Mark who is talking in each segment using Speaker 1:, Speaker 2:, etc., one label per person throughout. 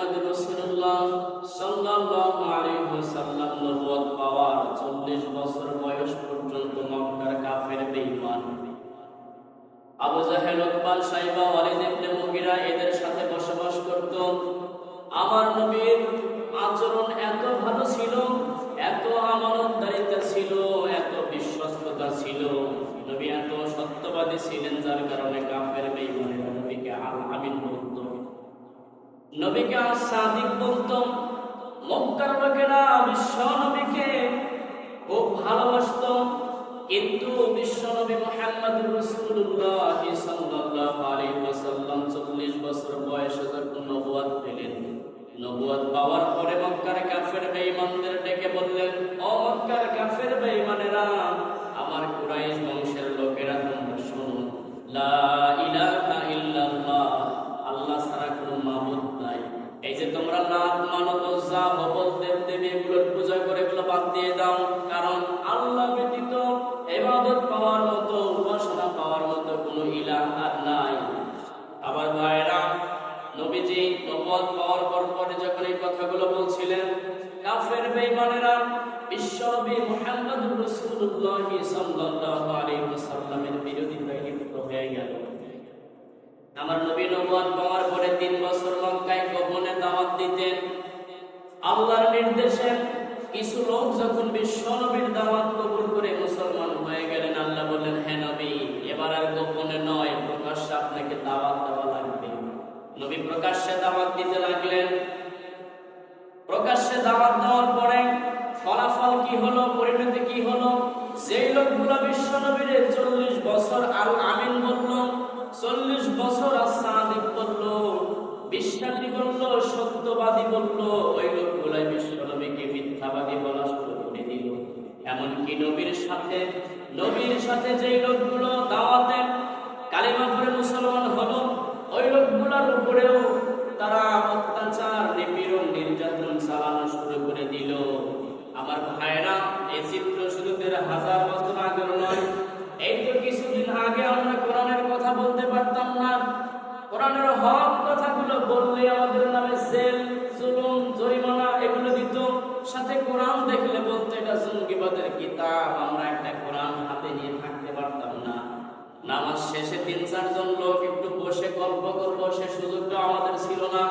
Speaker 1: মুহাম্মদ রাসূলুল্লাহ সাল্লাল্লাহু আলাইহি ওয়াসাল্লাম নবুয়ত পাওয়ার 40 বছর বয়স পর্যন্ত মক্কার কাফের বেঈমান। আবু জাহেল উতবা সাইবা ওয়ালিদ ইবনে মুগিরা এদের সাথে বসবাস করত। আমার নবীর আচরণ এত ভালো ছিল, এত আমানতদারিতা ছিল, এত বিশ্বস্ততা ছিল। নবী এত সত্যবাদী ছিলেন যার কারণে কাফের বেঈমানেরা নবীকে আল আমিন বলত। নবীকে সাদিক বলত মক্কার লোকেরা বিশ্ব নবীকে খুব ভালোবাসত কিন্তু বিশ্ব নবী মুহাম্মদ রাসূলুল্লাহ সাল্লাল্লাহু আলাইহি ওয়াসাল্লাম 40 বছর বয়সে যখন নবুয়ত পেলেন নবুয়ত পাওয়ার পরে মক্কার কাফের বেঈমানদের ডেকে বললেন, ও মক্কার কাফের বেঈমানেরা, আমার কুরাইশ বংশের আমার নবী নবুয়ত পাওয়ার পরে তিন বছর মক্কায় গোপনে দাওয়াত দিতেন। আল্লাহর নির্দেশে কিছু লোক যখন বিশ্ব নবীর দাওয়াত কবুল করে মুসলমান হয়ে গেলেন, আল্লাহ বললেন, হে নবী, এবার আর গোপনে নয়, প্রকাশ্যে আপনাকে দাওয়াত দেওয়া লাগবে। নবী প্রকাশ্যে দাওয়াত দিতে লাগলেন। প্রকাশ্যে দাওয়াত দেওয়ার পরে ফলাফল কি হলো, পরিণতি কি হলো? যেই লোকগুলো বিশ্ব নবীর চল্লিশ বছর আল আমিন বলল চল্লিশ বছর আসাদিক বলল, বিশ্বাসী বলল, সত্যবাদী বলল, ওই লোকগুলাই বিশ্ব নবীকে মিথ্যাবাদী বলা শুরু করে দিল। এমনকি নবীর সাথে নবীর সাথে যেই লোকগুলো দাওয়াতে কালিমা মুসলমান হলো, ওই লোকগুলোর উপরেও তারা অত্যাচার, নিপীড়ন, নির্যাতন চালানো শুরু করে দিল। আমার ভাইরা এই চিত্র শুধু হাজার বছর আগের নয়, এই তো কিছুদিন আগে আমরা কথা বলতে পারতাম না। কোরআনের হক কথাগুলো বললে আমাদের নামে জেল জুলুম, জরিমানা এগুলো দিত। সাথে কোরআন দেখলে বলতো, এটা জঙ্গিবাদের কিতাব, আমরা একটা কোরআন হাতে নিয়ে থাকতে পারতাম না। নামাজ শেষে তিন চারজন লোক একটু বসে গল্প করব সে সুযোগটা আমাদের ছিল না।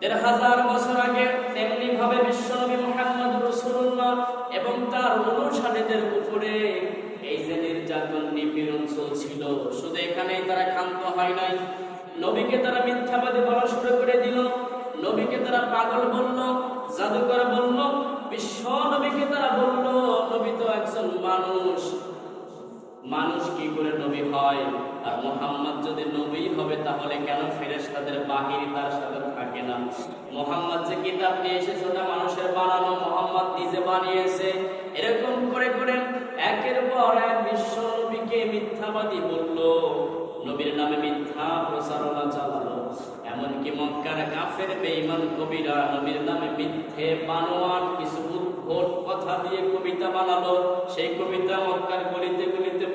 Speaker 1: দেড় হাজার বছর আগে তেমনি ভাবে বিশ্বনবী মোহাম্মদ রসুল্লাহ এবং তার অনুসারীদের উপরে চলছিল শুধু এখানেই তারা ক্ষান্ত হয় নাই। নবীকে তারা মিথ্যাবাদী বলা শুরু করে দিল। নবীকে তারা পাগল বলল, জাদুকর বলল, বিশ্ব নবীকে তারা বলল, নবী তো একজন মানুষ। মানুষ কি করে নবী হয়? আর মোহাম্মদ যদি নবী হবে, তাহলে কেন ফেরেশতাদের বাহির তার সাথে থাকে না? মোহাম্মদ যে কিতাব নিয়ে এসেছে, ওটা মানুষের বানানো। মোহাম্মদ নিজে বানিয়েছে। এরকম করে করে একের পর এক বিশ্ব নবীকে মিথ্যাবাদী বলল। নবীর নামে মিথ্যা প্রচারণা চালালো। এমনকি মক্কার কাফের বেঈমান কবিরা নবীর নামে মিথ্যে বানোয়াট, কিছু উদ্ভট কথা দিয়ে কবিতা বানালো। সেই কবিতা মক্কার গলিতে গলিতে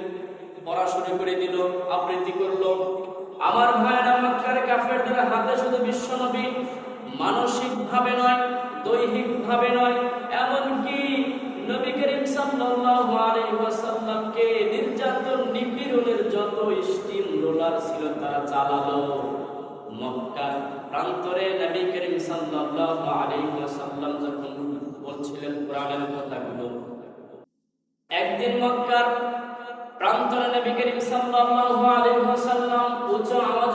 Speaker 1: পড়া শুরু করে দিল, আবৃত্তি করল। আমার ভাইয়েরা মক্কার কাফেরদের হাতে শুধু বিশ্ব নবী। মানসিক ভাবে নয় দৈহিক ভাবে নয় স্টিম ছিল তারা চালালো। মক্কা প্রান্তরে নবী করিম সাল্লাল্লাহু আলাইহি ওয়াসাল্লাম যখন বলছিলেন কোরআনের কথাগুলো, একদিন মক্কার প্রান্তরে নবী করিম সাল্লাল্লাহু আলাইহি ওয়াসাল্লাম উচ্চ আওয়াজে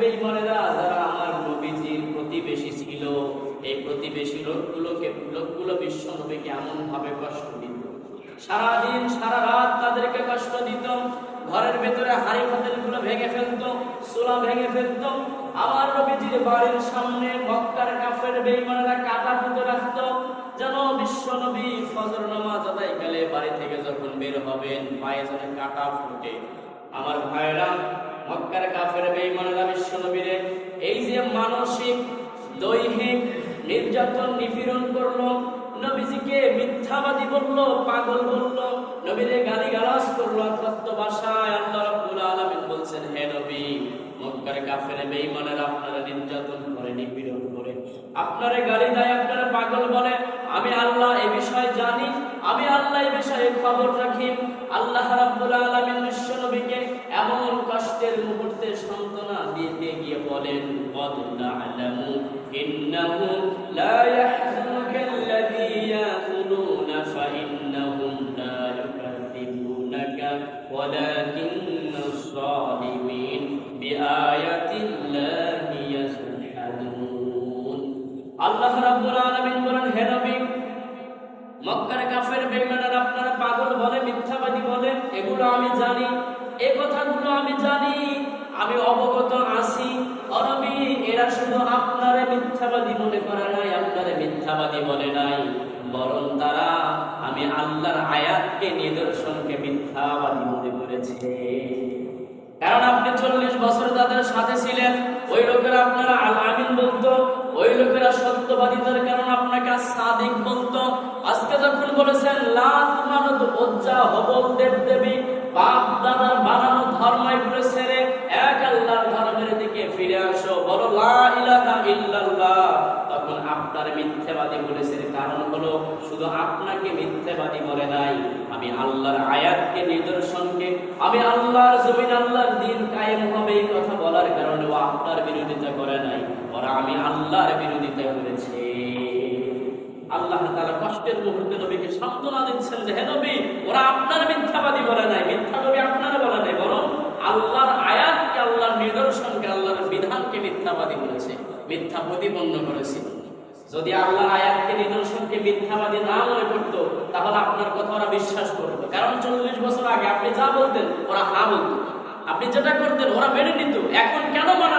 Speaker 1: বেঈমানেরা যারা আমার নবীজির প্রতিবেশী ছিল, এই প্রতিবেশী লোকগুলোকে, লোকগুলো বিশ্ব নবীকে এমন ভাবে কষ্ট দিত। সারাদিন সারা রাত তাদেরকে কষ্ট দিত। ঘরের ভেতরে হাড়ি ফাতেলগুলো ভেঙে ফেলতো সোলা ভেঙে ফেলতো। আমার নবীজির বাড়ির সামনে মক্কার কাফের বেঈমানেরা কাটা পুঁতে রাখতো, যেন বিশ্ব নবী ফজর নামাজ আদায়কালে বাড়ি থেকে যখন বের হবেন, পায়ে যেন কাটা ফুটে। আমার ভাইরা মক্কার কাফের বেঈমানেরা বিশ্ব নবীরে এই যে মানসিক, দৈহিক, নির্যাতন, নিপীড়ন করল, নবীজিকে মিথ্যাবাদী বলল, পাগল বলল, নবীরে গালি গালাজ করল অত্যন্ত ভাষায় আল্লাহ রাব্বুল আলামিন বলছেন, হে নবী, মক্কার কাফের বেঈমানের আপনারা নির্যাতন করে, নিপীড়ন করে, আপনারে গালি দেয়, আপনারা পাগল বলে। আমি আল্লাহ এ বিষয়ে জানি, আমি আল্লাহ এই বিষয়ে খবর রাখি। আল্লাহ রাব্বুল আলামিন قد نعلم إنه لا يحزنك الذي يقولون فإنهم لا يكذبونك ولكن الظالمين بآيات الله يجحدون আল্লাহ রাব্বুল আলামিন বলেন হে নবী মক্কার কাফের বেঈমানরা আপনারা পাগল বলে মিথ্যাবাদী বলে এগুলো আমি জানি এই কথাগুলো আমি জানি আমি অবগত আছি মিথ্যাবাদী মনে করে নাই, আপনারে মিথ্যাবাদী বলে নাই। বরং তারা, আমি আল্লাহর আয়াতকে, নিদর্শনকে মিথ্যাবাদী মনে করেছে। কারণ আপনি চল্লিশ বছর তাদের সাথে ছিলেন, ওই লোকেরা আপনারা আল আমিন বলতো, ওই লোকেরা সত্যবাদিতার কারণ আপনাকে সাদিক বলতো। আজকে যখন বলেছেন লাত মানত লজ্জা হবল দেব দেবী বাপ দাদার বানানো ধর্ম এগুলো ছেড়ে এক আল্লাহর দিকে ফিরে আসো, বলো, লা ইলাহা ইল্লাল্লাহ। তখন আপনার মিথ্যাবাদী বলেছেন, কারণ হলো শুধু আপনাকে মিথ্যাবাদী বলে নাই, আমি আল্লাহর আয়াতকে, নিদর্শনকে, আমি আল্লাহর জমিন, আল্লাহর দিন কায়েম হবে এই কথা বলার কারণে ও আপনার বিরোধিতা করে নাই ওরা আমি আল্লাহর বিরোধিতা করেছে। আল্লাহ তাআলা কষ্টের মুহূর্তে নবীকে সান্ত্বনা দিচ্ছেন যে, হে নবী, ওরা আপনার মিথ্যাবাদী বলে নাই মিথ্যা নবী আপনার বলে নাই, বরং আল্লাহর বিধানকে মিথ্যাবাদী বলেছে মিথ্যা প্রতিপন্ন করেছে। যদি আল্লাহর আয়াতকে নিদর্শনকে মিথ্যাবাদী না মনে করতো, তাহলে আপনার কথা ওরা বিশ্বাস করতো। কারণ চল্লিশ বছর আগে আপনি যা বলতেন, ওরা হা বলতো। আপনি যেটা করতেন, ওরা মেনে নিত। এখন কেন মানে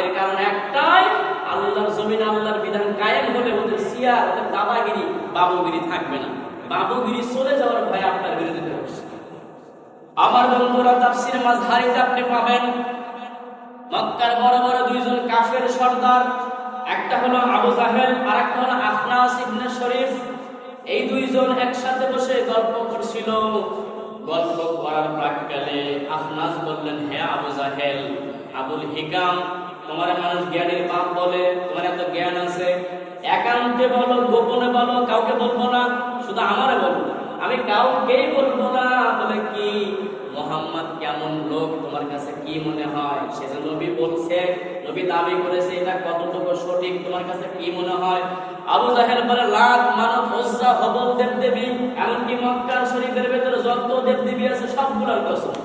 Speaker 1: এর কারণ একটাই, আল্লাহর জমিন আল্লাহর বিধান কায়েম হলে ওদের সিয়ার ওদের দাদাগিরি বাবুগিরি থাকবে না। বাবুগিরি চলে যাওয়ার ভয় আপনার বিরোধিতা আমার বন্ধুরা তাফসির মাঝহারিতে আপনি পাবেন মক্কার বড় বড় দুইজন কাফের সর্দার, একটা হলো আবু জাহেল আর একটা হলো আখনাস ইবনে শরীফ। এই দুইজন একসাথে বসে গল্প করছিল। গল্প করার প্রাককালে আখনাস বললেন, হে আবু জাহেল, আবুল হিকাম, তোমার মানুষ জ্ঞানের বাপ বলে, তোমার এত জ্ঞান আছে। একান্তে বলো, গোপনে বলো, কাউকে বলব না, শুধু আমারে বলো। আমি কাউকেই বলব না মোহাম্মদ কেমন লোক তোমার কাছে কি মনে হয়? সে যে নবী বলছে নবী দাবি করেছে এটা কতটুকু সঠিক তোমার কাছে কি মনে হয়? আবু জাহেল বলে লাত মানব ওজ্জা হবল দেব দেবী এমনকি মক্কার শরীফের ভেতরে যত দেব দেবী আছে সবগুলোর কসম।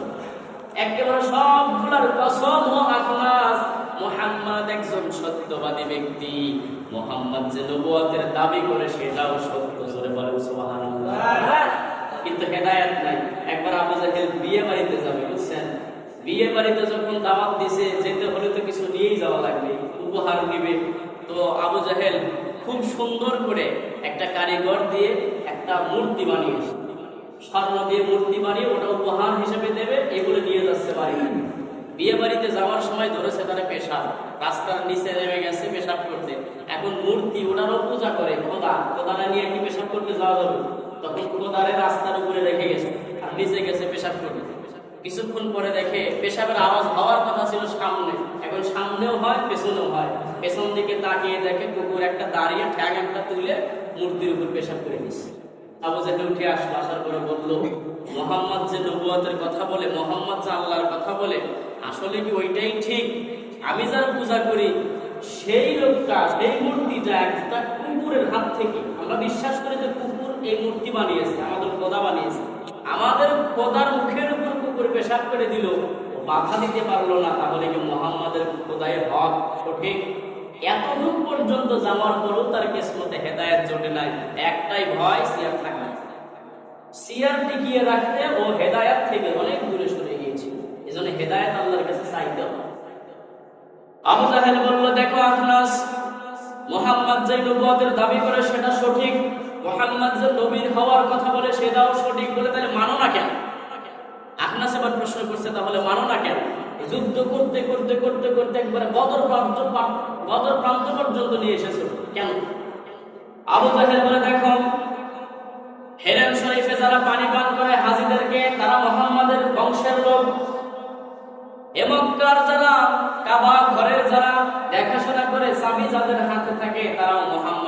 Speaker 1: একেবারে সবগুলোর কসম ও আখলাস মোহাম্মদ একজন সত্যবাদী ব্যক্তি। মোহাম্মদ যে নবুয়তের দাবি করে সেটাও সত্য জোরে বলেন সুবহানাল্লাহ। কিন্তু হেদায়েত নাই। একবার আবু জাহেল বিয়ে বাড়িতে যাবে, বুঝছেন? বিয়ে বাড়িতে যখন দাওয়াত দিছে, যেতে হলে তো কিছু নিয়েই যাওয়া লাগবে, উপহার নিবে। তো আবু জাহেল খুব সুন্দর করে একটা কারিগর দিয়ে একটা মূর্তি বানিয়েছে স্বর্ণ দিয়ে মূর্তি বানিয়ে ওটা উপহার হিসেবে দেবে, এগুলো নিয়ে যাচ্ছে বাড়ি। বিয়ে বাড়িতে যাওয়ার সময় ধরেছে তারা পেশাব। রাস্তার নিচে নেমে গেছে পেশাব করতে। এখন মূর্তি ওনারও পূজা করে, খোদা। খোদারা নিয়ে কি পেশাব করতে যাওয়া যাবে? তখন খোদারে রাস্তার উপরে রেখে গেছে। নিচে গেছে পেশাব করতে কিছুক্ষণ পরে দেখে পেশাবের আওয়াজ হওয়ার কথা ছিল সামনে। এখন সামনেও হয়, পেছনেও হয়। পেছন দিকে তাকিয়ে দেখে কুকুর একটা দাঁড়িয়ে ঠ্যাং একটা তুলে মূর্তির উপর পেশাব করে দিচ্ছে আবু জাহেল উঠে আসলো, আসার পরে বলল, মোহাম্মদ যে নবুয়তের কথা বলে, মোহাম্মদ যে আল্লাহর কথা বলে, আসলে কি ওইটাই ঠিক? আমি যার পূজা করি, সেই লোকটা, সেই মূর্তিটা একটা কুকুরের হাত থেকে। আমরা বিশ্বাস করি যে কুকুর এই মূর্তি বানিয়েছে, আমাদের খোদা বানিয়েছে। আমাদের খোদার মুখের উপর কুকুর পেশাব করে দিল। বাধা দিতে পারল না, তাহলে কি মোহাম্মদের খোদায়ের হক সঠিক? এতদূর পর্যন্ত যাওয়ার পরও তার কিসমতে হেদায়ত জোটে নাই। একটাই ভয়, সিয়ার থাকা সিয়ার টিকিয়ে রাখতে ও হেদায়েত থেকে অনেক দূরে সরে গিয়েছিল। এজন্য হেদায়েত আল্লাহর কাছে চাইতে হবে। আবু জাহেল বলল, দেখো আখনাস, মোহাম্মদ যে নবুয়তের দাবি করে সেটা সঠিক মোহাম্মদ যে নবীর হওয়ার কথা বলে সেটাও সঠিক বলে, তাহলে মানো না কেন? আখনাস এবার প্রশ্ন করছে, তাহলে মানো না কেন? যুদ্ধ করতে করতে করতে করতে একবারে বদর প্রান্ত বদর প্রান্ত পর্যন্ত নিয়ে এসেছ। কেন? আবু জাহেল বলে, দেখো, হেরেন শরীফে যারা পানি পান করে হাজিদেরকে, তারা মোহাম্মদের বংশের লোক। এমক্কার যারা কাবা ঘরের যারা দেখাশোনা করে চাবি যাদের হাতে থাকে, তারাও লোক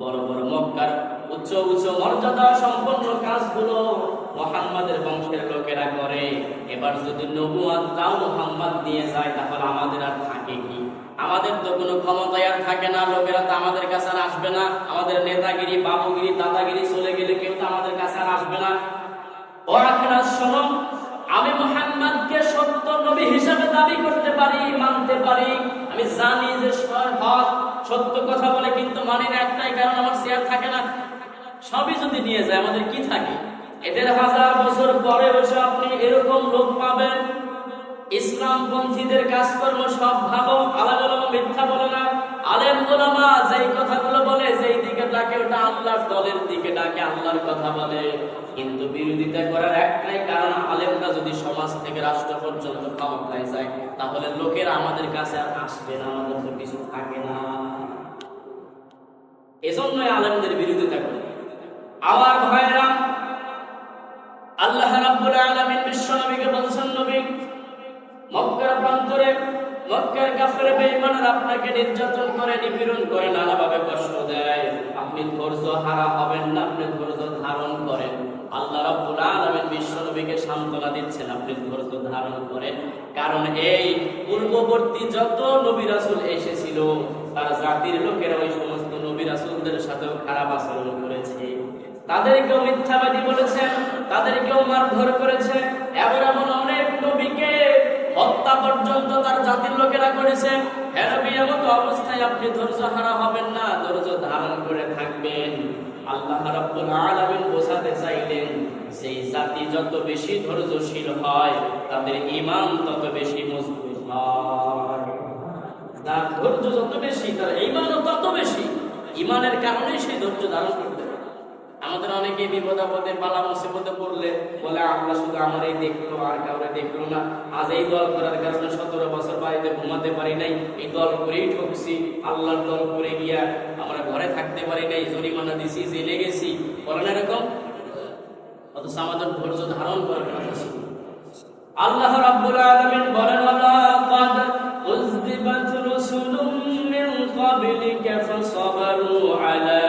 Speaker 1: বড় বড় মক্কার উচ্চ উচ্চ মর্যাদা সম্পন্ন কাজগুলো মোহাম্মদের বংশের লোকেরা করে। এবার যদি নবুয়াদ তাও মোহাম্মদ নিয়ে যায়, তাহলে আমাদের আর থাকে কি? আমাদের তো কোনো ক্ষমতায় আর থাকে না, লোকেরা তো আমাদের কাছে আর আসবে না। আমাদের নেতাগিরি, বাবুগিরি, দাদাগিরি চলে গেলে কেউ তো আমাদের কাছে আর আসবে না। ও আখেরা শোনো আমি মোহাম্মদকে সত্য নবী হিসাবে দাবি করতে পারি, মানতে পারি। আমি জানি যে হক সত্য কথা বলে কিন্তু মানি না একটাই, কারণ আমার শেয়ার থাকে না। সবই যদি নিয়ে যায়, আমাদের কি থাকে? এদের হাজার বছর পরে বসে আপনি এরকম লোক পাবেন ইসলাম পন্থীদের কাজকর্ম সব ভালো আলাদা মিথ্যা বলে না। আলেম গোলামা যেই কথাগুলো বলে, যেই দিকে ডাকে, ওটা আল্লাহর দলের দিকে ডাকে, আল্লাহর কথা বলে। কিন্তু বিরোধিতা করার একটাই কারণ, আলেমরা যদি সমাজ থেকে রাষ্ট্র পর্যন্ত ক্ষমতায় যায়, তাহলে লোকেরা আমাদের কাছে আর আসবে না, আমাদের তো কিছু থাকে না। এজন্যই আলেমদের বিরোধিতা করে। আমার ভাইরা আল্লাহ রাব্বুল আলামিন বিশ্ব নবীকে বলছেন, নবী মক্কার প্রান্তরে, মক্কার কাফের বেঈমানরা আপনাকে নির্যাতন করে, নিপীড়ন করে, নানাভাবে কষ্ট দেয়। আপনি ধৈর্য হারা হবেন না, আপনি ধৈর্য ধারণ করেন। আল্লাহ রাব্বুল আলামিন বিশ্ব নবীকে সান্ত্বনা দিচ্ছেন, আপনি ধৈর্য ধারণ করেন। কারণ এই পূর্ববর্তী যত নবী রাসূল এসেছিল, তার জাতির লোকেরা ওই সমস্ত নবী রাসূলদের সাথেও খারাপ আচরণ করেছে। তাদেরকেও মিথ্যাবাদী বলেছেন, তাদেরকেও মারধর করেছে। এমন এমন অনেক নবীকে হত্যা পর্যন্ত তার জাতির লোকেরা করেছে। এমন অবস্থায় আপনি ধৈর্য হারা হবেন না, ধৈর্য ধারণ করে থাকবেন। আল্লাহ রাব্বুল আলামিন বোঝাতে চাইলেন সেই জাতি যত বেশি ধৈর্যশীল হয়, তাদের ঈমান তত বেশি মজবুত হয়। তার ধৈর্য যত বেশি, তার ঈমানও তত বেশি। ঈমানের সেই ধৈর্য ধারণ করতে আমাদের অনেকে বিপদ আপদে পালা মুসিবতে পড়লে বলে, আমরা শুধু আমারই দেখল আর কাউরে দেখল না। আজ এই দল করার কারণে সতেরো বছর বাড়িতে ঘুমাতে পারি নাই। এই দল করেই ঠকছি। আল্লাহর দল করে গিয়া আমরা ঘরে থাকতে পারি নাই। জরিমানা দিছি, জেলে গেছি। বলেন এরকম? অথচ আমাদের ধৈর্য ধারণ কথা ছিল। আল্লাহ রাব্বুল আলামিন বলেন লাকাদ উযদিবাত রুসুলুম মিন ক্বাবলিকা ফাসাবারু আলা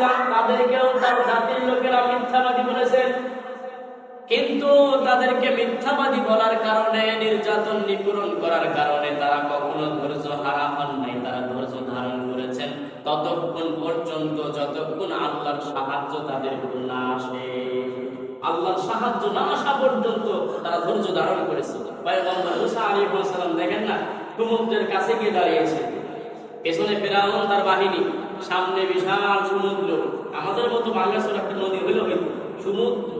Speaker 1: পাঠিয়েছিলাম তাদেরকেও তার জাতির লোকেরা মিথ্যাবাদী বলেছে। কিন্তু তাদেরকে মিথ্যাবাদী বলার কারণে, নির্যাতন নিপূরণ করার কারণে তারা কখনো ধৈর্য হারা হন নাই, তারা ধৈর্য ধারণ করেছেন। ততক্ষণ পর্যন্ত যতক্ষণ আল্লাহর সাহায্য তাদের উপর না আসে, আল্লাহর সাহায্য না আসা পর্যন্ত তারা ধৈর্য ধারণ করেছে। পয়গম্বর মুসা আলাইহিস সালাম দেখেন না সমুদ্রের কাছে গিয়ে দাঁড়িয়েছে। পেছনে ফেরাউন তার বাহিনী। সামনে বিশাল সমুদ্র। আমাদের মতো বাংলাদেশের একটা নদী হইল হইল সমুদ্র।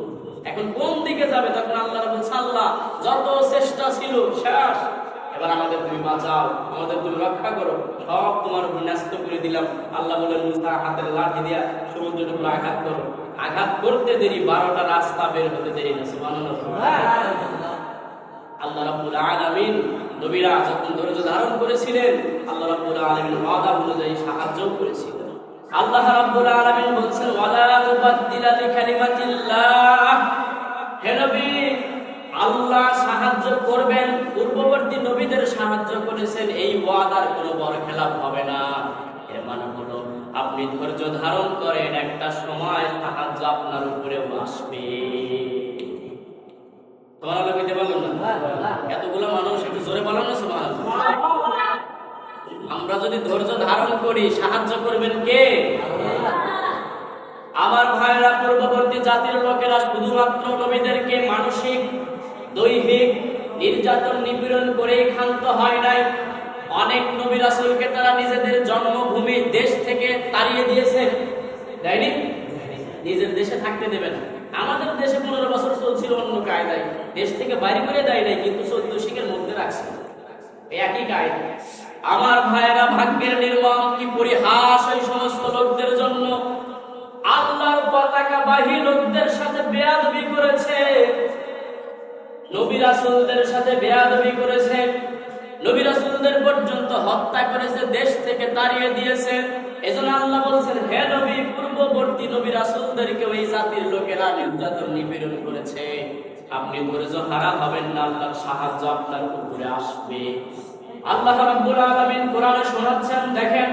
Speaker 1: এখন কোন দিকে যাবে তখন আল্লাহ বলছে আল্লাহ যত চেষ্টা ছিল শেষ। এবার আমাদের তুমি বাঁচাও আমাদের তুমি রক্ষা করো। সব তোমার ন্যস্ত করে দিলাম। আল্লাহ বলে মুসা হাতের লাঠি দিয়া সমুদ্রের উপর আঘাত করো। আঘাত করতে দেরি বারোটা রাস্তা বের হতে দেরি না সুবহানাল্লাহ। আল্লাহ রাব্বুল আলামিন নবীরা যখন ধৈর্য ধারণ করেছিলেন, আল্লাহ রাব্বুল আলামিন ওয়াদা অনুযায়ী সাহায্য করেছিলেন। আল্লাহ রাব্বুল আলামিন বলছেন, ওয়ালা মুবাদদিলা লিকালিমাতিল্লাহ। হে নবী, আল্লাহ সাহায্য করবেন, পূর্ববর্তী নবীদের সাহায্য করেছেন, এই ওয়াদার কোনো বড় খেলাপ হবে না। এর মানে হলো, আপনি ধৈর্য ধারণ করেন, একটা সময় সাহায্য আপনার উপরেও আসবে। তোমার আলো পেতে পারলাম না এতগুলো মানুষ একটু জোরে বলেন না সবার আমরা যদি ধৈর্য ধারণ করি সাহায্য করবেন কে? আমার ভাইয়েরা পূর্ববর্তী জাতির লোকেরা শুধুমাত্র নবীদেরকে মানসিক দৈহিক নির্যাতন নিপীড়ন করে ক্ষান্ত হয় নাই। অনেক নবী রাসূলকে তারা নিজেদের জন্মভূমি দেশ থেকে তাড়িয়ে দিয়েছে নিজের দেশে থাকতে দেবে না। আমাদের দেশে পনেরো বছর চলছিল অন্য কায়দায়। দেশ থেকে বাইরে করে দেয় নাই, কিন্তু চোদ্দ শিখের মধ্যে রাখছে। একই কায়দা। আমার ভাইয়েরা ভাগ্যের নির্মম কি পরিহাস ওই সমস্ত লোকদের জন্য? আল্লাহর পতাকা বাহী লোকদের সাথে বেয়াদবি করেছে। নবী রাসূলদের সাথে বেয়াদবি করেছে। নবী রাসূলদের পর্যন্ত হত্যা করেছে, দেশ থেকে তাড়িয়ে দিয়েছে। এজন্য আল্লাহ বলছেন, হে নবী, পূর্ববর্তী নবী রাসূলদেরকে ওই জাতির লোকেরা নির্যাতন নিপীড়ন করেছে। আপনি ধৈর্য হারা হবেন না, আল্লাহর সাহায্য আপনার উপরে আসবে। আল্লাহ রাব্বুল আলামিন কোরআনে শোনাচ্ছেন, দেখেন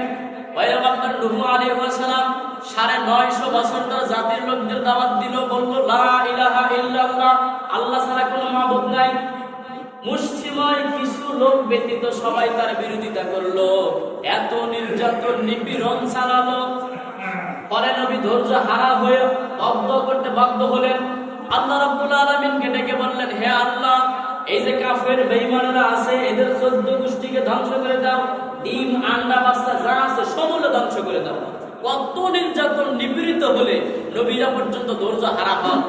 Speaker 1: বছর জাতির লোকদের দাওয়াত দিল, বলল আল্লাহ ছাড়া কোনো মাবুদ নাই। মুষ্টিময় কিছু লোক ব্যতীত সবাই তার বিরোধিতা করল। এত নির্যাতন, নিপীড়ন চালালো। পরে নবী ধৈর্য হারা হয়ে বদ্ধ করতে বাধ্য হলেন। আল্লাহ রাব্বুল আলামিনকে ডেকে বললেন, হে আল্লাহ, এই যে কাফের বেঈমানেরা আছে, এদের চোদ্দ গোষ্ঠীকে ধ্বংস করে দাও। ডিম, আন্ডা, বাচ্চা যা আছে সমূলে ধ্বংস করে দাও। কত নির্যাতন নিপীড়িত হলে নবীরা পর্যন্ত ধৈর্য হারা হন।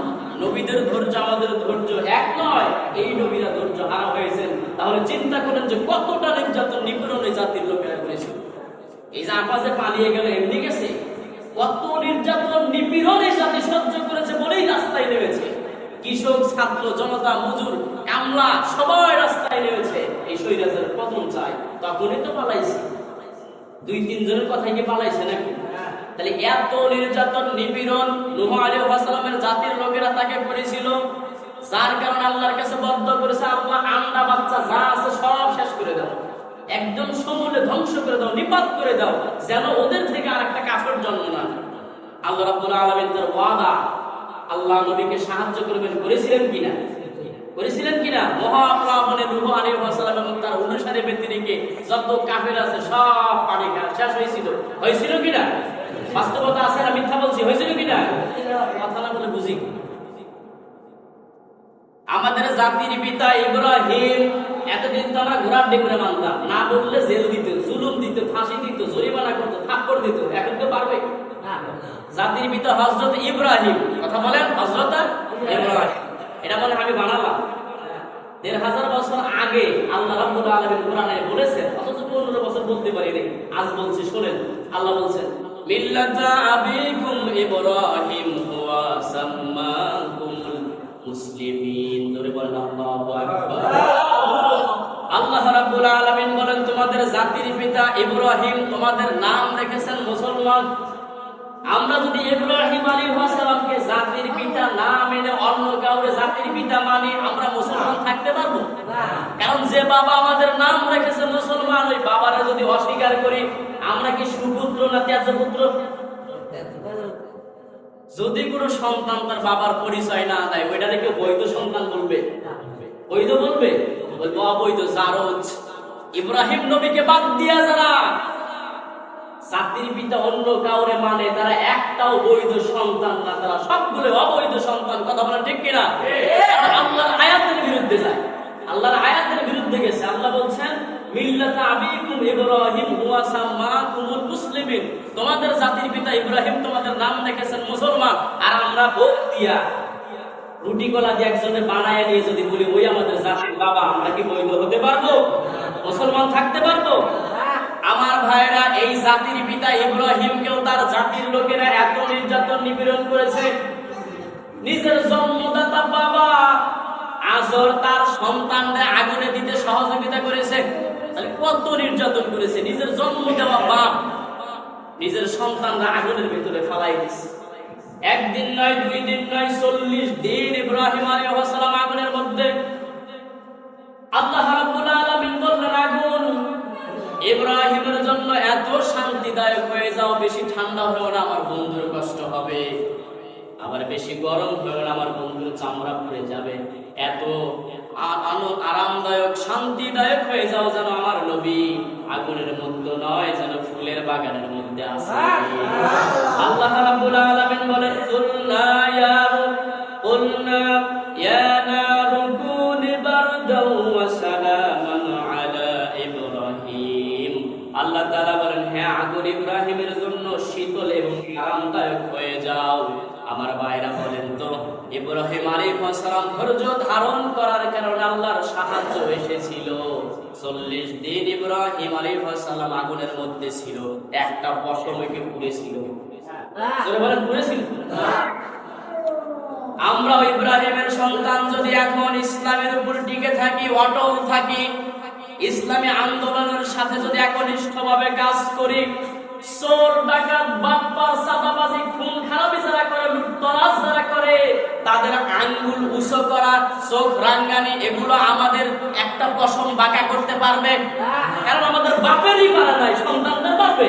Speaker 1: নবীদের ধৈর্য আমাদের ধৈর্য এক নয়, এই নবীরা ধৈর্য হারা হয়েছেন। তাহলে চিন্তা করেন যে কতটা নির্যাতন নিপীড়ন এই জাতির লোকেরা করেছিল। এই যে আপাসে পালিয়ে গেল, এমনি গেছে? কত নির্যাতন নিপীড়ন এই জাতি সহ্য করেছে বলেই রাস্তায় নেমেছে। কৃষক, ছাত্র, জনতা, মজুর, কামলা, সবাই রাস্তায় নেমেছে। এই সৈরাজের পতন চায়, তখনই তো পালাইছে। দুই তিনজনের কথাই কি পালাইছে নাকি? তাহলে এত নির্যাতন, নিপীড়ন নুহ আলাইহিস সালামের জাতির লোকেরা তাকে করেছিল, যার কারণে আল্লাহর কাছে বদ্ধ করেছে, আল্লাহ আন্ডা বাচ্চা যা আছে সব শেষ করে দাও। একদম সমূলে ধ্বংস করে দাও, নিপাত করে দাও, যেন ওদের থেকে আরেকটা কাফের জন্ম না। আল্লাহ রাব্বুল আলামিন তার ওয়াদা, আল্লাহ নবীকে সাহায্য করবেন, করেছিলেন কিনা? করেছিলেন কিনা? মহাপ্লাবনে নূহ আলাইহিস সালাম এবং তার অনুসারী ব্যক্তিকে যত কাফের আছে, সব পানি খাওয়া শেষ হয়েছিল। হয়েছিল কিনা? বাস্তবতা আছে না মিথ্যা বলছি? হয়েছিল কিনা? কথা না বলে বুঝি। আমাদের জাতির পিতা ইব্রাহিম, এতদিন তো আমরা ঘোরার ডেকুরে মানতাম। না বললে জেল দিত, জুলুম দিত, ফাঁসি দিত, জরিমানা করতো, থাপ্পড় দিত। এখন তো পারবে? জাতির পিতা হজরত ইব্রাহিম। কথা বলেন হজরত ইব্রাহিম। এটা বলে আমি বানালাম। দেড় হাজার বছর আগে আল্লাহ কোরআনে বলেছেন, অথচ পনেরো বছর বলতে পারি নাই আজ বলছি, শোনেন, আল্লাহ বলছেন আল্লাহু বলেন, তোমাদের জাতির পিতা ইব্রাহিম, তোমাদের নাম রেখেছেন মুসলমান আমরা যদি ইব্রাহিম আলাইহিস সালামকে জাতির পিতা না মেনে অন্য কাউরে জাতির পিতা মানি আমরা মুসলমান থাকতে পারব? কারণ যে বাবা আমাদের নাম রেখেছে মুসলমান, ওই বাবারা যদি অস্বীকার করি, আমরা কি সুপুত্র না ত্যাজপুত্র? যদি কোনো সন্তান তার বাবার পরিচয় না দেয়, ওইটারে কেউ বৈধ সন্তান বলবে? বৈধ বলবে? বলব অবৈধ, জারজ। ইব্রাহিম নবীকে বাদ দিয়া যারা জাতির পিতা অন্য কাউরে মানে তারা একটাও বৈধ সন্তান না। তারা সবগুলো অবৈধ সন্তান কথা বলা ঠিক কিনা? আল্লাহর আয়াতের বিরুদ্ধে যায়। আল্লাহর আয়াতের বিরুদ্ধে গেছে। আল্লাহ বলছেন মিল্লাতা আবিকুম ইব্রাহিম হুয়া মুসলিমিন। তোমাদের জাতির পিতা ইব্রাহিম তোমাদের নাম রেখেছেন মুসলমান। আর আমরা দিয়া রুটি কলা দিয়ে একজনে বানায় নিয়ে যদি বলি ওই আমাদের জাতির বাবা আমরা কি বৈধ হতে পারব? মুসলমান থাকতে পারব? আমার ভাইরা, এই জাতির পিতা ইব্রাহিমকেও তার জাতির লোকেরা এত নির্যাতন নিপীড়ন করেছে। নিজের জন্মদাতা বাবা আজর তার সন্তানদের আগুনে দিতে সহযোগিতা করেছে। কত নির্যাতন করেছে? নিজের জন্ম দেওয়া বাপ, নিজের সন্তানরা আগুনের ভিতরে ফালাই দিছে। একদিন নয়, দুই দিন নয়, চল্লিশ দিন ইব্রাহিম সালাম আগুনের মধ্যে আল্লাহ রাব্বুল আলামিন বললেন আগুন ইব্রাহিমের জন্য এত শান্তিদায়ক হয়ে যাও বেশি ঠান্ডা হলেও না আমার বন্ধুর কষ্ট হবে। আবার বেশি গরম হলেও না আমার বন্ধুর চামড়া পড়ে যাবে। এত আরামদায়ক শান্তিদায়ক হয়ে যাও যেন আমার নবী। আগুনের মধ্যে নয় যেন ফুলের বাগানের মধ্যে আছে। আল্লাহ রাব্বুল আলামিন বলেন কুলনা ইয়া কুলনা হ্যাঁ ইব্রাহিমের জন্য শীতল এবং আরামদায়ক হয়ে যাও। আমার ভাইরা বলেন তো, ইব্রাহিম আলাইহিস সালাম ধৈর্য ধারণ করার কারণে আল্লাহর সাহায্য এসেছিল। চল্লিশ দিন ইব্রাহিম আলাইহিস সালাম আগুনের মধ্যে ছিল, একটা পশমকে পুড়েছিল। বলেন, পুড়েছিল? আমরা ইব্রাহিমের সন্তান যদি এখন ইসলামের উপর টিকে থাকি, অটল থাকি ইসলামী আন্দোলনের সাথে যদি একনিষ্ঠভাবে কাজ করি, চোর, ডাকাত বাটপার চাঁদাবাজি, খুন খারাপি যারা করে, লুটতরাজ যারা করে, তাদের আঙ্গুল উঁচু করা, চোখ রাঙ্গানি, এগুলো আমাদের একটা পশম বাঁকা করতে পারবে। কারণ আমাদের বাপেরই পারে নাই, সন্তানদের পারবে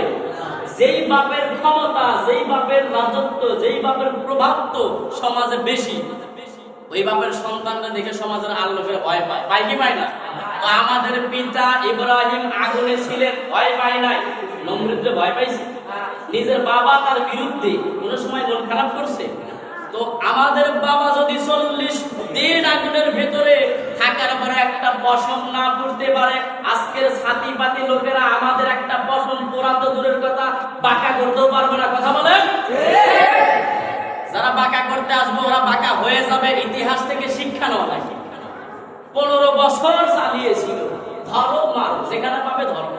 Speaker 1: যেই বাপের ক্ষমতা, যেই বাপের রাজত্ব, যেই বাপের প্রভাব তো সমাজে বেশি। ওই বাপের সন্তানরা দেখে সমাজের আর ভয় পায়। পায় কি পায় না? আমাদের পিতা ইব্রাহিম আগুনে ছিলেন, ভয় পায় নাই। নমরুদ্রে ভয় পাইছে। নিজের বাবা তার বিরুদ্ধে কোন সময় মন খারাপ করছে। তো আমাদের বাবা যদি চল্লিশ দিন আগুনের ভেতরে থাকার পরে একটা পশম না পড়তে পারে, আজকের ছাতি পাতি লোকেরা আমাদের একটা পশম পোড়া তো দূরের কথা বাঁকা করতেও পারবে না। কথা বলেন? যারা বাঁকা করতে আসবে, ওরা বাঁকা হয়ে যাবে, ইতিহাস থেকে শিক্ষা নেওয়া লাগে। পনেরো বছর চালিয়েছিল ধরো মারো যেখানে পাবে ধরো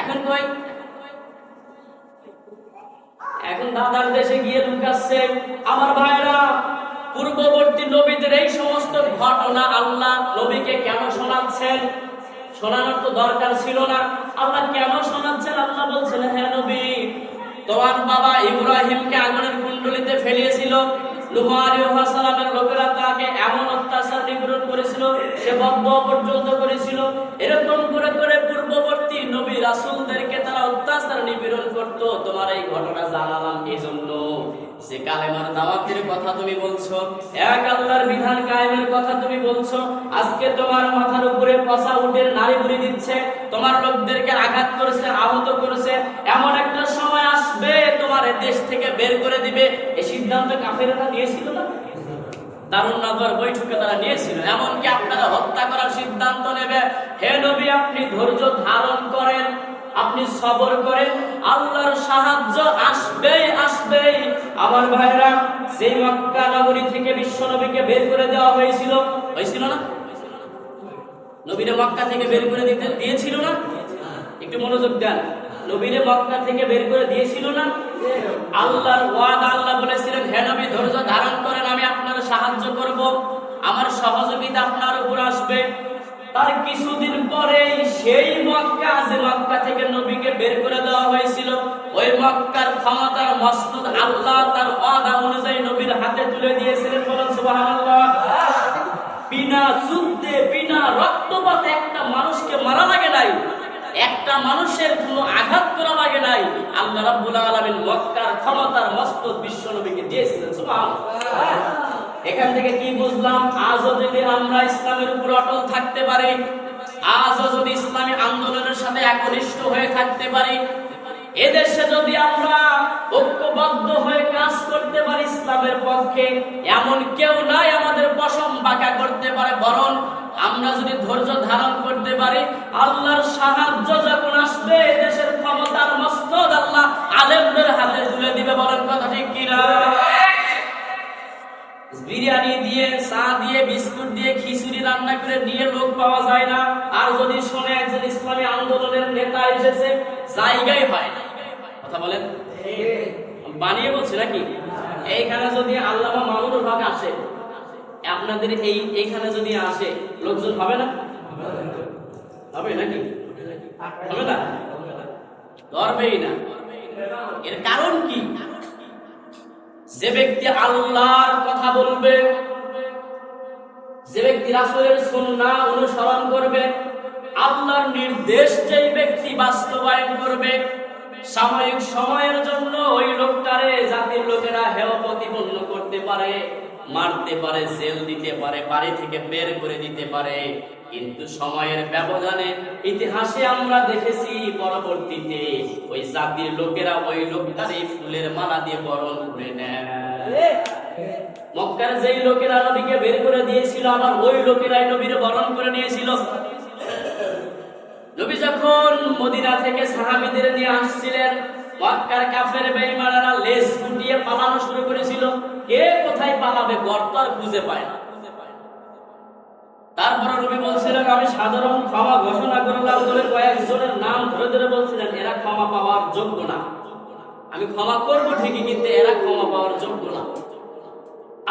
Speaker 1: এখন কই? এখন দাদার দেশে গিয়ে লুকাচ্ছে আমার ভাইরা, পূর্ববর্তী নবীদের এই সমস্ত ঘটনা আল্লাহ নবীকে কেন শোনাচ্ছেন? শোনানোর তো দরকার ছিল না। আল্লাহ কেন শোনাচ্ছেন? আল্লাহ বলছেন হ্যাঁ নবী তোমার বাবা ইব্রাহিমকে আগুনের কুণ্ডলিতে ফেলিয়েছিল। কথা তুমি বলছো বিধান কায়েমের কথা তুমি বলছো, আজকে তোমার মাথার উপরে পচা উঠে নারী বুড়ি দিচ্ছে। তোমার লোকদেরকে আঘাত করেছে, আহত করেছে। এমন একটা সময় আসবে, তোমার দেশ থেকে বের করে দিবে। এই সিদ্ধান্ত কাফেরেরা নিয়েছিল না? দারুণ নগর বৈঠকে তারা নিয়েছিল। এমনকি আপনারা হত্যা করার সিদ্ধান্ত নেবে। হে নবী, আপনি ধৈর্য ধারণ করেন, আপনি সবর করেন। আল্লাহর সাহায্য আসবেই আসবেই। আমার ভাইরা সেই মক্কা নগরী থেকে বিশ্ব নবীকে বের করে দেওয়া হয়েছিল হয়েছিল না? নবীরে মক্কা থেকে বের করে দিতে, দিয়েছিল না? একটু মনোযোগ দেন। নবীরে মক্কা থেকে বের করে দিয়েছিল না? আল্লাহর ওয়াদা আল্লাহ বলেছিলেন, হে নবী, ধৈর্য ধারণ করেন, আমি আপনার সাহায্য করব। আমার সহযোগিতা আপনার উপর আসবে। তার কিছুদিন পরে সেই মক্কা, যে মক্কা থেকে নবীকে বের করে দেওয়া হয়েছিল, ওই মক্কার ক্ষমতার মসনদ আল্লাহ তার ওয়াদা অনুযায়ী নবীর হাতে তুলে দিয়েছিলেন। বলেন, সুবহানাল্লাহ। বিনা যুদ্ধে, বিনা রক্তপাতে একটা মানুষকে মারা লাগে নাই। একটা মানুষের কোনো আঘাত করা লাগে নাই। আল্লাহ রাব্বুল আলামিন মক্কার ক্ষমতার মস্তক বিশ্ব নবীকে দিয়েছিলেন, সুবহানাল্লাহ। এখান থেকে কি বুঝলাম? আজও যদি আমরা ইসলামের উপর অটল থাকতে পারি, আজও যদি ইসলামী আন্দোলনের সাথে একনিষ্ঠ হয়ে থাকতে পারি, এদেশে যদি আমরা ঐক্যবদ্ধ হয়ে কাজ করতে পারি ইসলামের পক্ষে, এমন কেউ নাই আমাদের পশম বাঁকা করতে পারে, বরং আমরা যদি ধৈর্য ধারণ করতে পারি, আল্লাহর সাহায্য চা দিয়ে, বিস্কুট দিয়ে, খিচুড়ি রান্না করে নিয়ে লোক পাওয়া যায় না। আর যদি শোনে একজন ইসলামী আন্দোলনের নেতা এসেছে জায়গায় হয় কথা বলেন? বানিয়ে বলছে নাকি? এইখানে যদি আল্লামা মামুনুল হক আসে, আপনাদের এই এইখানে যদি আসে, লোকজন হবে না? হবে নাকি? হবে না? ধরবেই না। এর কারণ কি? যে ব্যক্তি আল্লাহর কথা বলবে যে ব্যক্তি রাসুলের সুন্না অনুসরণ করবে, আল্লাহর নির্দেশ যে ব্যক্তি বাস্তবায়ন করবে, সাময়িক সময়ের জন্য ওই লোকটারে জাতির লোকেরা হেয় প্রতিপন্ন করতে পারে। মারতে পারে, জেল দিতে পারে, বাড়ি থেকে বের করে দিতে পারে। কিন্তু সময়ের ব্যবধানে ইতিহাসে আমরা দেখেছি পরবর্তীতে ওই জাতির লোকেরা ওই লোকটারে ফুলের মালা দিয়ে বরণ করে নেয়। মক্কার যেই লোকেরা নবীকে বের করে দিয়েছিল, আবার ওই লোকেরাই নবীর বরণ করে নিয়েছিল। নবী যখন মদিনা থেকে সাহাবিদের নিয়ে আসছিলেন, মক্কার কাফের বেঈমানেরা লেজ গুটিয়ে পালানো শুরু করেছিল। কে কোথায় পালাবে গর্ত আর খুঁজে পায় না। তারপরে নবী বলছিলেন, আমি সাধারণ ক্ষমা ঘোষণা করলাম বলে কয়েকজনের নাম ধরে ধরে বলছিলেন, এরা ক্ষমা পাওয়ার যোগ্য না। আমি ক্ষমা করব ঠিকই, কিন্তু এরা ক্ষমা পাওয়ার যোগ্য না।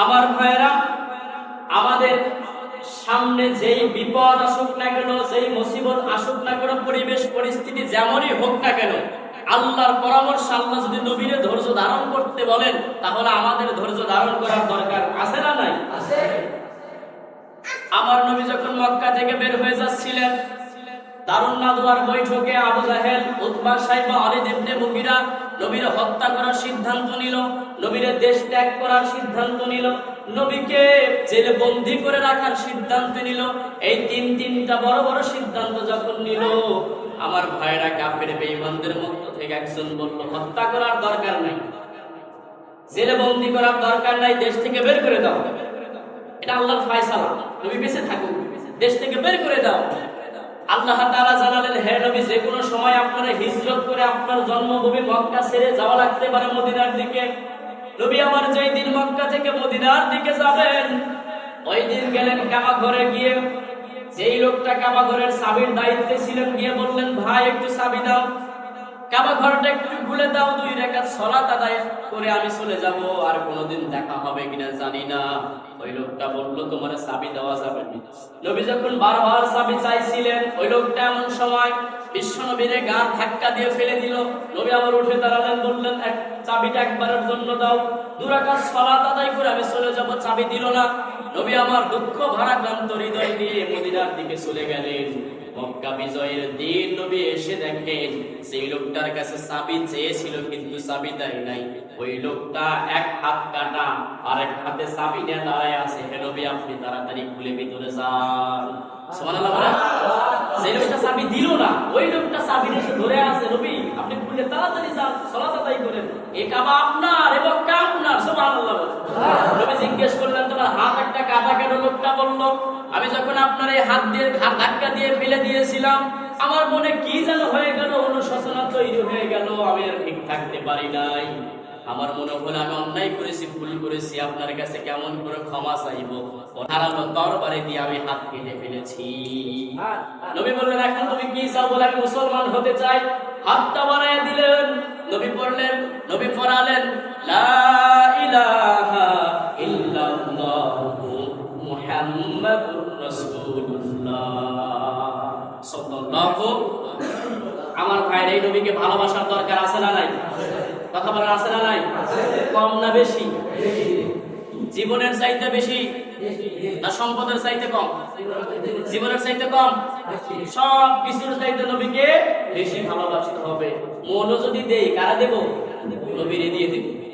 Speaker 1: আমার ভাইয়েরা, আমাদের সামনে যেই বিপদ আসুক না কেন, যেই মুসিবত আসুক না কেন, পরিবেশ, পরিস্থিতি যেমনই হোক না কেন, আল্লাহর পরামর্শ আল্লাহ যদি নবীরে ধৈর্য ধারণ করতে বলেন তাহলে আমাদের ধৈর্য ধারণ করার দরকার আছে না নাই? আমার নবী যখন মক্কা থেকে বের হয়ে যাচ্ছিলেন দারুণ বৈঠকে আবু জাহেল উতবা সাইবা আলী ইবনে মুগিরা নবীর হত্যা করার সিদ্ধান্ত নিল নবীর দেশ ত্যাগ করার সিদ্ধান্ত নিল নবীকে জেলে বন্দি করে রাখার সিদ্ধান্ত নিল। এই তিন তিনটা বড় বড় সিদ্ধান্ত যখন নিল আমার ভাইরা কাফের বেঈমানদের মধ্য থেকে একজন বলল হত্যা করার দরকার নাই। জেলে বন্দি করার দরকার নাই, দেশ থেকে বের করে দাও। এটা আল্লাহর ফয়সালা। নবী বেঁচে থাকুক দেশ থেকে বের করে দাও। আল্লাহ তাআলা জানালেন, হে নবী যে কোনো সময় আপনারা হিজরত করে আপনার জন্মভূমি মক্কা ছেড়ে যাওয়া লাগতে পারে মদিনার দিকে। নবী আমার যেই দিন মক্কা থেকে মদিনার দিকে যাবেন, ওই দিন গেলেন কাবা ঘরে গিয়ে। যেই লোকটা কাবা ঘরের চাবির দায়িত্বে ছিলেন, গিয়ে বললেন, ভাই, একটু চাবি দাও। কাবা ঘরটা একটু খুলে দাও, দুই রেখাত সলাত আদায় করে আমি চলে যাব, আর কোনোদিন দেখা হবে কিনা জানি না। ওই লোকটা বলল, তোমার চাবি দেওয়া যাবে নবী যখন বারবার চাবি চাইছিলেন, ওই লোকটা এমন সময় বিশ্ব নবীরে গা ধাক্কা দিয়ে ফেলে দিল। নবী আবার উঠে দাঁড়ালেন, বললেন, এক চাবিটা একবারের জন্য দাও। দুরাকাত সলাত আদায় করে আমি চলে যাব, চাবি দিল না। নবী আমার দুঃখ, ভারাক্রান্ত হৃদয় মদিনার দিকে চলে গেলেন। মক্কা বিজয়ের দিন নবী এসে দেখেন সেই লোকটার কাছে চাবি চেয়েছিল কিন্তু চাবি দেয় নাই। ওই লোকটা এক হাত কাটা আর এক হাতে চাবি নিয়ে দাঁড়ায় আছে। হে নবী আপনি তাড়াতাড়ি খুলে ভিতরে যান। সেই লোকটা চাবি দিল না। ওই লোকটা চাবি এসে ধরে আছে নবী আপনি খুলে তাড়াতাড়ি যান সালাত আদায় করেন। এই কাবা আপনার এবং কা আপনার সুবহানাল্লাহ। নবী জিজ্ঞেস করলেন তোমার হাত একটা কাটা কেন? লোকটা বলল আমি যখন আপনার এই হাত দিয়ে ঘাট ধাক্কা দিয়ে ফেলে দিয়েছিলাম আমার মনে কি যেন হয়ে গেল অনুশোচনা তৈরি হয়ে গেল আমি আর ঠিক থাকতে পারি নাই। আমার মনে হলো আমি অন্যায় করেছি ভুল করেছি আপনার কাছে কেমন করে ক্ষমা চাইব? হারালো দরবারে দিয়ে আমি হাত কেটে ফেলেছি। নবী বললেন এখন তুমি কি চাও বলে আমি মুসলমান হতে চাই? হাতটা বাড়ায় দিলেন নবী পড়লেন নবী পড়ালেন লা ইলাহা ইল্লাল্লাহু। আমার ভাইয়ের এই নবীকে ভালোবাসার দরকার আছে না নাই? কথা বলার আছে না নাই? কম না বেশি? জীবনের চাইতে বেশি না সম্পদের চাইতে কম? জীবনের চাইতে কম? সব কিছুর চাইতে নবীকে বেশি ভালোবাসতে হবে। মনও যদি দেই কারা দেব? নবীরে দিয়ে দেব।